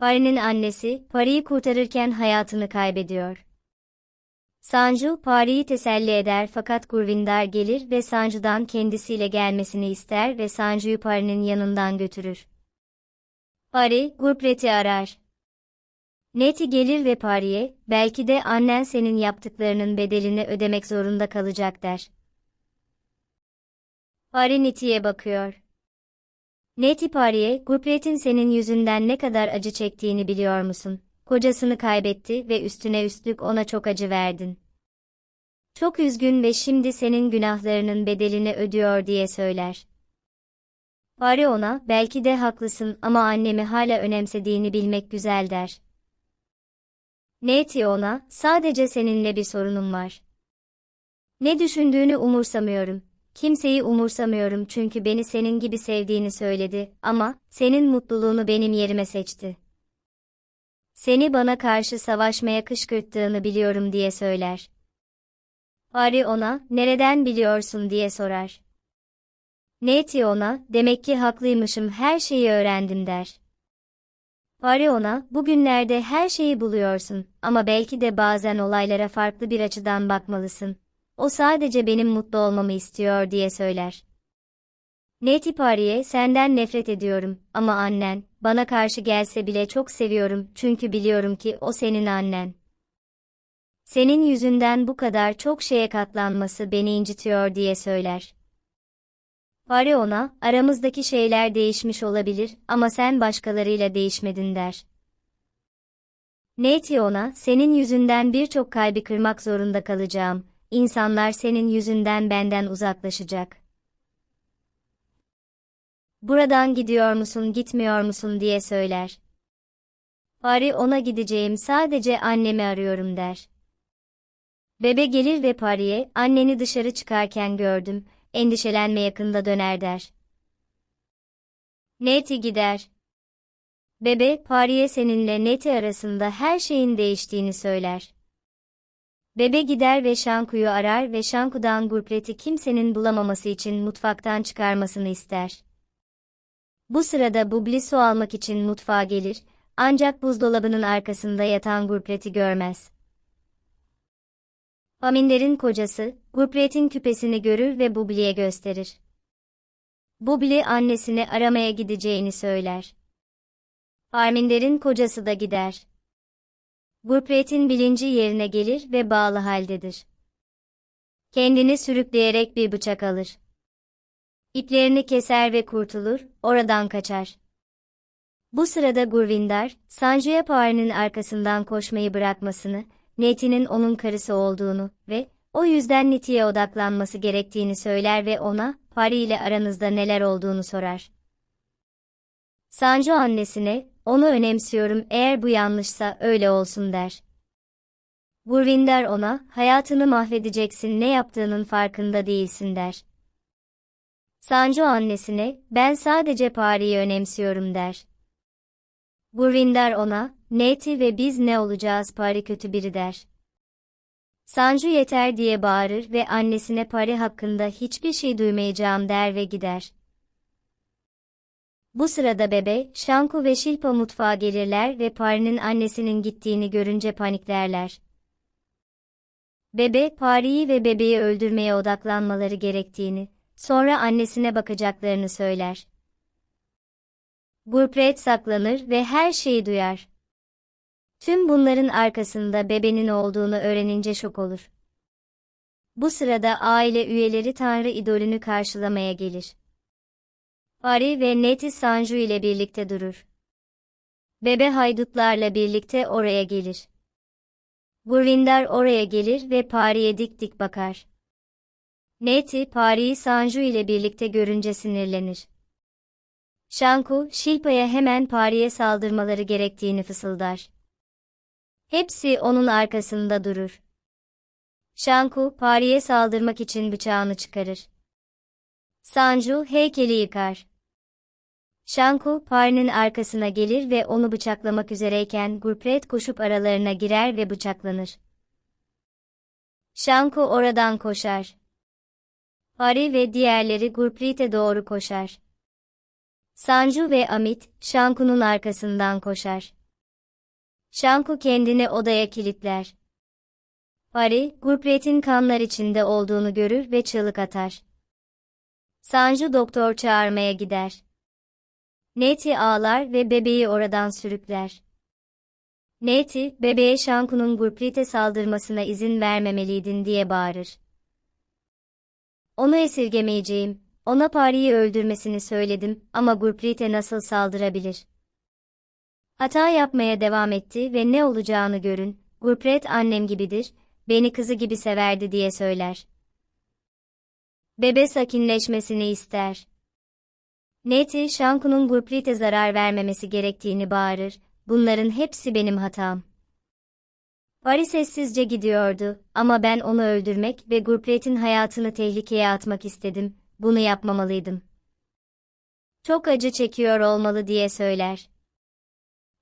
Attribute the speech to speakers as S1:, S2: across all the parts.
S1: Pari'nin annesi, Pari'yi kurtarırken hayatını kaybediyor. Sanju, Pari'yi teselli eder fakat Gurvindar gelir ve Sanju'dan kendisiyle gelmesini ister ve Sanju'yu Pari'nin yanından götürür. Pari, Gurpret'i arar. Neti gelir ve Pari'ye, belki de annen senin yaptıklarının bedelini ödemek zorunda kalacak der. Pari Neti'ye bakıyor. Neti Pari'ye, Gurpret'in senin yüzünden ne kadar acı çektiğini biliyor musun? Kocasını kaybetti ve üstüne üstlük ona çok acı verdin. Çok üzgün ve şimdi senin günahlarının bedelini ödüyor diye söyler. Pari ona, belki de haklısın ama annemi hala önemsediğini bilmek güzel der. Neti ona, sadece seninle bir sorunum var. Ne düşündüğünü umursamıyorum. Kimseyi umursamıyorum çünkü beni senin gibi sevdiğini söyledi ama senin mutluluğunu benim yerime seçti. Seni bana karşı savaşmaya kışkırttığını biliyorum diye söyler. Ari ona, nereden biliyorsun diye sorar. Neti ona, demek ki haklıymışım her şeyi öğrendim der. Ari ona, bugünlerde her şeyi buluyorsun ama belki de bazen olaylara farklı bir açıdan bakmalısın. O sadece benim mutlu olmamı istiyor diye söyler. Neti Pari'ye senden nefret ediyorum ama annen, bana karşı gelse bile çok seviyorum çünkü biliyorum ki o senin annen. Senin yüzünden bu kadar çok şeye katlanması beni incitiyor diye söyler. Pari ona, aramızdaki şeyler değişmiş olabilir ama sen başkalarıyla değişmedin der. Neti ona, senin yüzünden birçok kalbi kırmak zorunda kalacağım, insanlar senin yüzünden benden uzaklaşacak. Buradan gidiyor musun gitmiyor musun diye söyler. Pari ona gideceğim sadece annemi arıyorum der. Bebe gelir ve Pari'ye, anneni dışarı çıkarken gördüm, endişelenme yakında döner der. Neti gider. Bebe, Pari'ye seninle Neti arasında her şeyin değiştiğini söyler. Bebe gider ve Şanku'yu arar ve Şanku'dan Gurpret'i kimsenin bulamaması için mutfaktan çıkarmasını ister. Bu sırada Bubli su almak için mutfağa gelir, ancak buzdolabının arkasında yatan Gurpret'i görmez. Aminder'in kocası, Gurpret'in küpesini görür ve Bubli'ye gösterir. Bubli annesini aramaya gideceğini söyler. Arminder'in kocası da gider. Gurpret'in bilinci yerine gelir ve bağlı haldedir. Kendini sürükleyerek bir bıçak alır. İplerini keser ve kurtulur, oradan kaçar. Bu sırada Gurvindar, Sanjaya Pari'nin arkasından koşmayı bırakmasını, Neti'nin onun karısı olduğunu ve o yüzden Neti'ye odaklanması gerektiğini söyler ve ona, Pari ile aranızda neler olduğunu sorar. Sanjo annesine, onu önemsiyorum eğer bu yanlışsa öyle olsun der. Gurvinder ona, hayatını mahvedeceksin ne yaptığının farkında değilsin der. Sanjo annesine, ben sadece Pari'yi önemsiyorum der. Gurvinder ona, Neti ve biz ne olacağız Pari kötü biri der. Sanju yeter diye bağırır ve annesine Pari hakkında hiçbir şey duymayacağım der ve gider. Bu sırada bebe, Shanku ve Shilpa mutfağa gelirler ve Pari'nin annesinin gittiğini görünce paniklerler. Bebe, Pari'yi ve bebeği öldürmeye odaklanmaları gerektiğini, sonra annesine bakacaklarını söyler. Gurpret saklanır ve her şeyi duyar. Tüm bunların arkasında bebenin olduğunu öğrenince şok olur. Bu sırada aile üyeleri Tanrı idolünü karşılamaya gelir. Ari ve Neti Sanju ile birlikte durur. Bebe haydutlarla birlikte oraya gelir. Gurvindar oraya gelir ve Pari'ye dik dik bakar. Neti, Pari'yi Sanju ile birlikte görünce sinirlenir. Shanku, Shilpa'ya hemen Pari'ye saldırmaları gerektiğini fısıldar. Hepsi onun arkasında durur. Shanku, Pari'ye saldırmak için bıçağını çıkarır. Sanju, heykeli yıkar. Shanku, Pari'nin arkasına gelir ve onu bıçaklamak üzereyken Gurpret koşup aralarına girer ve bıçaklanır. Shanku oradan koşar. Pari ve diğerleri Gurprit'e doğru koşar. Sanju ve Amit, Shanku'nun arkasından koşar. Şanku kendini odaya kilitler. Pari, Gurpret'in kanlar içinde olduğunu görür ve çığlık atar. Sanju doktor çağırmaya gider. Neti ağlar ve bebeği oradan sürükler. Neti, bebeğe Şanku'nun Gurprit'e saldırmasına izin vermemeliydin diye bağırır. Onu esirgemeyeceğim, ona Pari'yi öldürmesini söyledim ama Gurprit'e nasıl saldırabilir? Hata yapmaya devam etti ve ne olacağını görün, Gurpret annem gibidir, beni kızı gibi severdi diye söyler. Bebe sakinleşmesini ister. Neti, Şanku'nun Gurprit'e zarar vermemesi gerektiğini bağırır, bunların hepsi benim hatam. Pari sessizce gidiyordu ama ben onu öldürmek ve Gurpret'in hayatını tehlikeye atmak istedim, bunu yapmamalıydım. Çok acı çekiyor olmalı diye söyler.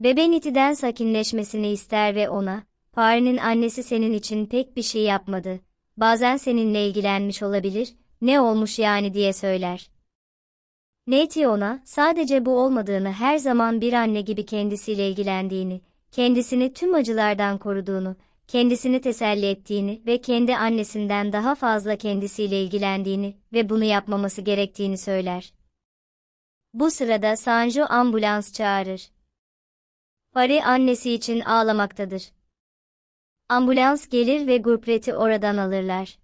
S1: Bebe Niti'den sakinleşmesini ister ve ona, Pari'nin annesi senin için pek bir şey yapmadı, bazen seninle ilgilenmiş olabilir, ne olmuş yani diye söyler. Neti ona, sadece bu olmadığını her zaman bir anne gibi kendisiyle ilgilendiğini, kendisini tüm acılardan koruduğunu, kendisini teselli ettiğini ve kendi annesinden daha fazla kendisiyle ilgilendiğini ve bunu yapmaması gerektiğini söyler. Bu sırada Sanju ambulans çağırır. Pari annesi için ağlamaktadır. Ambulans gelir ve Gurpret'i oradan alırlar.